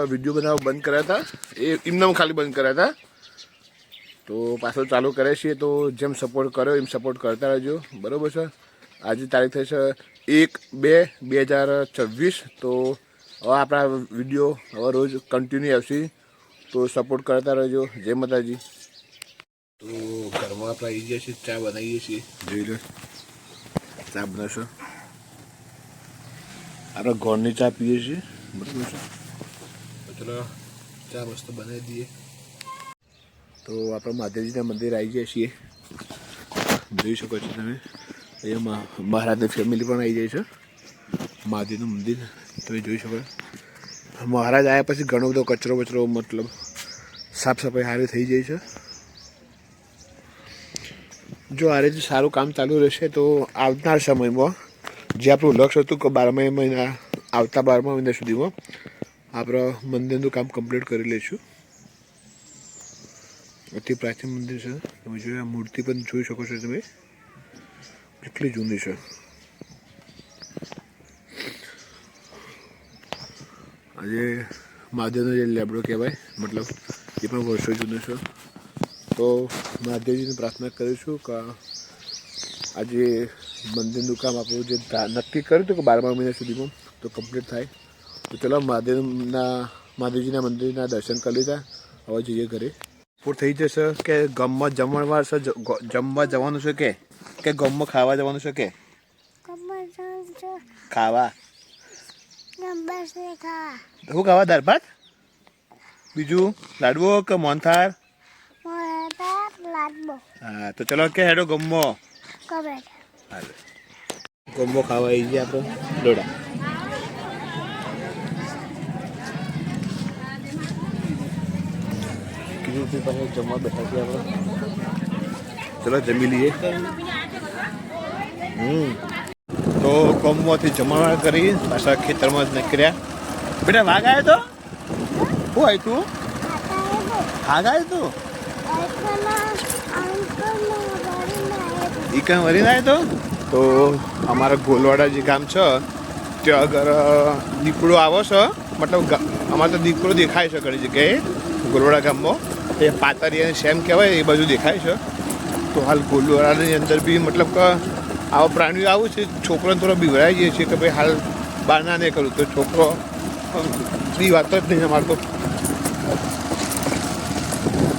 Video બનાવવા બંધ કર્યા હતા. એ એમને ખાલી બંધ કર્યા હતા. તો પાછો ચાલુ કરે છીએ તો જેમ સપોર્ટ કર્યો એમ સપોર્ટ કરતા રહેજો. બરાબર છે? આજે તારીખ થઈ છે એક બે બે હજાર છવ્વીસ. તો હવે આપણા વીડિયો હવે રોજ કન્ટિન્યુ આવશે. તો સપોર્ટ કરતા રહેજો. જય માતાજી. તો ઘરમાં આપણે આવી ગયા છીએ ચા બનાવીએ છીએ. જોઈ લો. ચા બનાવશો? આપણે ઘરની ચા પીએ છીએ. બરાબર છે? ચલો ચા મસ્ત બનાવી દઈએ તો આપણે મહાદેવજીના મંદિર આવી ગયા છીએ. જોઈ શકો છો તમે. અહીંયા મહારાજની ફેમિલી પણ આવી જાય છે. મહાદેવનું મંદિર, તમે જોઈ શકો મહારાજ આવ્યા પછી ઘણો બધો કચરો બચરો મતલબ સાફ સફાઈ સારી થઈ જાય છે. જો આ રીતે સારું કામ ચાલુ રહેશે તો આવનાર સમયમાં જે આપણું લક્ષ્ય હતું કે બારમા મહિના આવતા બારમા મહિના સુધીમાં આપણે મંદિરનું કામ કમ્પ્લીટ કરી લઈશું. અતિ પ્રાચીન મંદિર છે. તમે જોયું આ મૂર્તિ પણ જોઈ શકો છો તમે. કેટલી જૂની છે. આજે મહાદેવનો જે લેબડો કહેવાય, મતલબ એ પણ વર્ષો જૂનો છે. તો મહાદેવજીને પ્રાર્થના કરીશું કે આજે મંદિરનું કામ આપણું જે નક્કી કર્યું હતું કે બારમા મહિના સુધીમાં, તો કમ્પ્લીટ થાય. તો ચલો મહાદેવના મહાદેવજીના મંદિરના દર્શન કરી લીધા. હવે જઈએ ઘરે. પૂર થઈ જશે કે ગામમાં જમણવાર છે? જમવા જવાનું છે કે? કે ગામમાં ખાવા જવાનું છે કે? ખાવા. શું ખાવા દાળ ભાત? બીજું લાડવો કે મોહનથાળ? હા તો ચલો કે હેડો ગમો ગમો ખાવા આવી ગયા આપણે લોડા. તું પાસે જમવા બેઠા છીએ આપણે. ચલો જમી લઈએ. હમ. તો ગમમાંથી જમવા કરી, પાછા ખેતરમાં જ નીકળ્યા. બેટા, વાઘ આવ્યો તો? શું આવ્યું તું? વાઘ આવ્યો તું? ઈ કાંઈ વરી ના તો? તો અમારા ગોલવાડા જે ગામ છે, ત્યાં આગળ દીપડો આવો છે. મતલબ અમારે તો દીપડો દેખાય છે ઘણી જગ્યાએ, ગોલવાડા ગામમાં. એ પાતરી અને શેમ કહેવાય, એ બાજુ દેખાય છે. તો હાલ ગોલવાડાની અંદર બી મતલબ કે આવા પ્રાણીઓ આવું છે, છોકરાને થોડો બીવડાઈ જઈએ છીએ કે ભાઈ હાલ બહાર ના નહીં કરું તો છોકરો, બી વાત જ નહીં અમારે તો.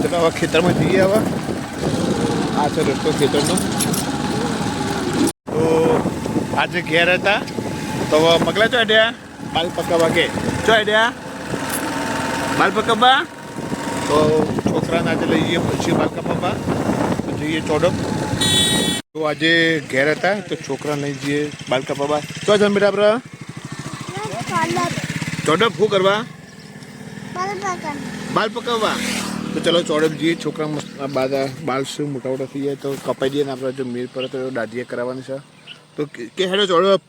ચલો, હવે ખેતરમાં જઈએ હવે. આ છે રસ્તો ખેતરનો. તો આજે ઘેર હતા. તો મગલા ચો અડ્યા બાલ પકાવવા કે. ચો અડ્યા બાલ પકાવવા તો છોકરાને આજે લઈ જઈએ પછી બાલ કપાવવા તો જઈએ ચોડક. તો આજે ઘેર હતા તો છોકરા લઈ જઈએ બાલ કપાવવા તો જમ બેટા આપણે ચોડક શું કરવા? બાલ પકાવવા. તો ચલો ચોડક જઈએ છોકરા મસ્ત બાદ બાલ શું મોટા મોટા થઈ જાય તો કપાઈ દઈએ ને આપણે જો મીર પર તો દાદીએ કરાવવાની છે. તો કે હેડો ચોડક.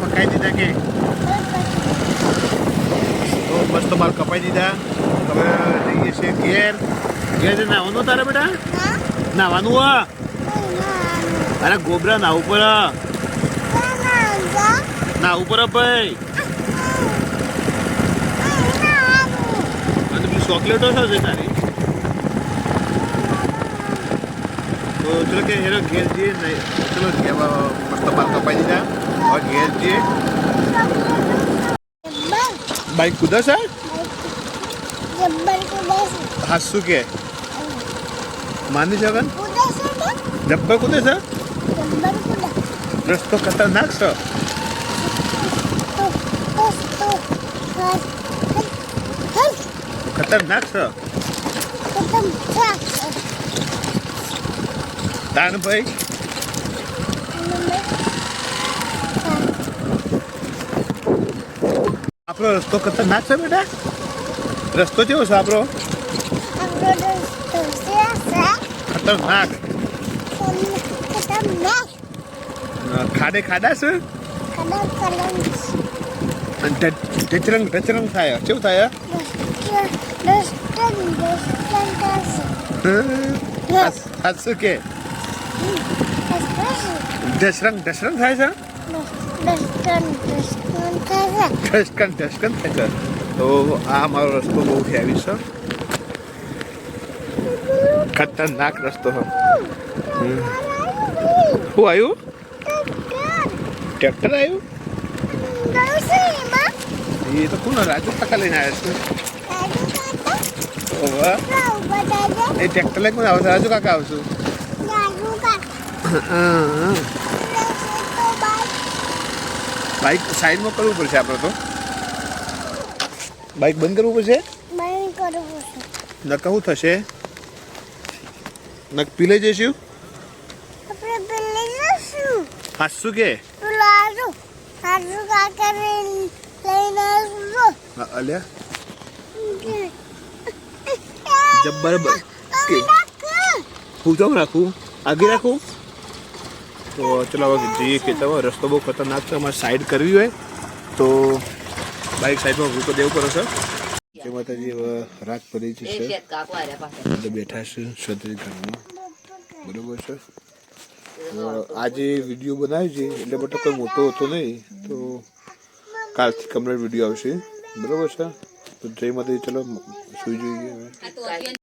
પકાઈ દીધા કે? મસ્ત કપાઈ દીધા. હવે જઈએ છીએ ઘેર. ઘેર જઈને નાવાનું તારે બેટા? નાવાનું હા. અરે ગોબરા ના ઉપર ના ઉપર ભાઈ. ચોકલેટો શું છે તારી. તો ચલો કે હેરો ઘેર જઈએ ચલો મસ્ત બાલ કપાઈ દીધા. હવે ઘેર જઈએ. બાઈક કૂદે છે? હાસુ કે? માની છે બેન જબ્બર કૂદે છે? રસ્તો ખતરનાક છે. ખતરનાક છે. તાણ ભાઈ? આપણો રસ્તો ખતરનાક છે બેટા? રસ્તો કેવો છે આપણો? ખતરનાક. ખાડે ખાડા છે? ઢચરંગ ઢચરંગ થાય. કેવું થાય? શું કે? ઢસરંગ ઢસરંગ થાય છે? ઢસકન ઢસકન છે. તો આ મારો રસ્તો બહુ હેવી છે. ખતરનાક રસ્તો છે. શું આવ્યું? ટ્રેક્ટર આવ્યું? એ તો કોણ રાજુ કાકા લઈને આવ્યા છે? એ ટ્રેક્ટર લઈને કોણ આવશે? રાજુ કાકા આવશું. બાઇક સાઈડમાં કરવું પડશે આપણે તો? બાઇક બંધ કરવું પડશે? ન કહું થશે? નક પી લઈ જઈશું? હાસુ કે? હા, અલ્યા. જબ્બર બ- કે? હું તો રાખું? આગળ રાખું? તો ચલો હવે જઈએ ખેતરમાં. રસ્તો બહુ ખતરનાક છે, અમારે સાઈડ કરવી હોય તો બાઇક સાઈડમાં ઊભું દેવું પડે છે જય માતાજી રાત પડી છે સર બેઠા છે સદરી ઘરમાં બરોબર છે? આજે વીડિયો બનાવ્યો છે, એટલે બટો કોઈ મોટો હતો નહીં, તો કાલથી કમ્પ્લેટ વીડિયો આવશે. બરોબર છે? તો જય માતાજી, ચલો, સુઈ જોઈએ.